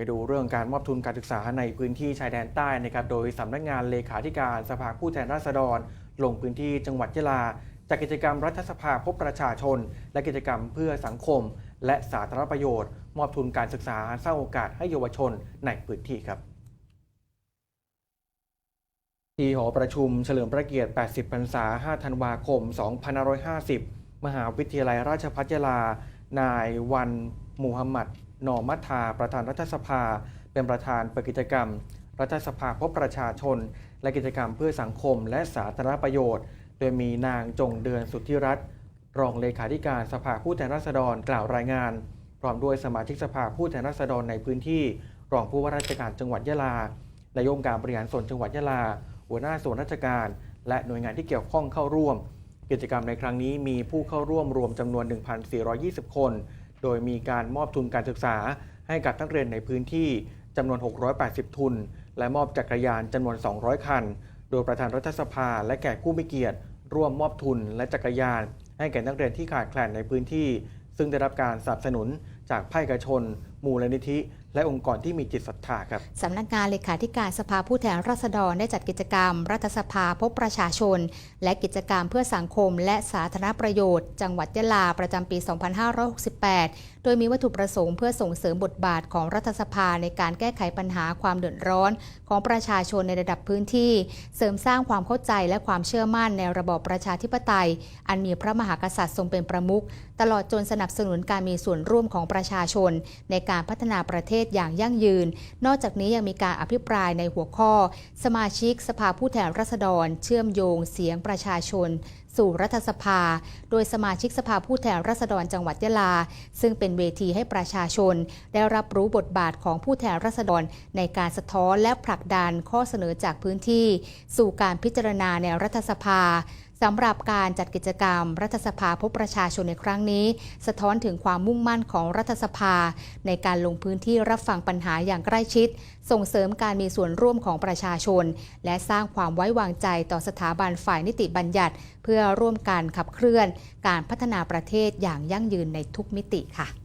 ไปดูเรื่องการมอบทุนการศึกษาในพื้นที่ชายแดนใต้นะครับ โดยสำนักงานเลขาธิการสภาผู้แทนราษฎร ลงพื้นที่จังหวัดยะลาจัดกิจกรรมรัฐสภาพบประชาชน และกิจกรรมเพื่อสังคม และสาธารณประโยชน์ มอบทุนการศึกษาสร้างโอกาสให้เยาวชนในพื้นที่ครับ ที่หอประชุมเฉลิมพระเกียรติ 80 พรรษา 5 ธันวาคม 2550 มหาวิทยาลัยราชภัฏยาลา นายวันมูฮัมหมัด นอมัทธาประธานรัฐสภา เป็นประธานเปิดกิจกรรม รัฐสภาพบประชาชน และกิจกรรมเพื่อสังคมและสาธารณประโยชน์ โดยมีนางจงเดือนสุทธิรัตน์รองเลขาธิการสภาผู้แทนราษฎรกล่าวรายงาน พร้อมด้วยสมาชิกสภาผู้แทนราษฎรในพื้นที่ รองผู้ว่าราชการจังหวัดยะลานายกองการบริหารส่วนจังหวัดยะลา หัวหน้าส่วนราชการ และหน่วยงานที่เกี่ยวข้องเข้าร่วม กิจกรรมในครั้งนี้มีผู้เข้าร่วมรวมจำนวน 1,420 คน โดยมีการมอบทุนการศึกษาให้กับนักเรียนในพื้นที่จำนวน 680 ทุน และมอบจักรยานจำนวน 200 คัน โดยประธานรัฐสภาและแขกผู้มีเกียรติ ร่วมมอบทุนและจักรยาน ให้แก่นักเรียนที่ขาดแคลนในพื้นที่ ซึ่งได้รับการสนับสนุน จากภาคเอกชน มูลนิธิ และองค์กรที่มีจิตศรัทธาครับสำนักงานเลขาธิการสภาผู้แทนราษฎรได้จัดกิจกรรม รัฐสภาพบประชาชน และกิจกรรมเพื่อสังคม และสาธารณประโยชน์ จังหวัดยะลาประจำปี 2568 โดยมีวัตถุประสงค์เพื่อส่งเสริมบทบาทของรัฐสภาในการแก้ไขปัญหาความเดือดร้อน ของประชาชนในระดับพื้นที่ เสริมสร้างความเข้าใจและความเชื่อมั่นในระบอบประชาธิปไตย อันมีพระมหากษัตริย์ทรงเป็นประมุขตลอดจนสนับสนุนการมีส่วนร่วมของประชาชน ในการพัฒนาประเทศอย่างยั่งยืน นอกจากนี้ยังมีการอภิปรายในหัวข้อ สมาชิกสภาผู้แทนราษฎร เชื่อมโยงเสียงประชาชน สู่รัฐสภา โดยสมาชิกสภาผู้แทนราษฎรจังหวัดยะลา ซึ่งเป็นเวทีให้ประชาชน ได้รับรู้บทบาทของผู้แทนราษฎร ในการสะท้อนและผลักดันข้อเสนอจากพื้นที่ สู่การพิจารณาในรัฐสภา สำหรับการจัดกิจกรรม รัฐสภาพบประชาชนในครั้งนี้ สะท้อนถึงความมุ่งมั่นของรัฐสภา ในการลงพื้นที่รับฟังปัญหาอย่างใกล้ชิด ส่งเสริมการมีส่วนร่วมของประชาชน และสร้างความไว้วางใจต่อสถาบันฝ่ายนิติบัญญัติ เพื่อร่วมกันขับเคลื่อน การพัฒนาประเทศอย่างยั่งยืนในทุกมิติค่ะ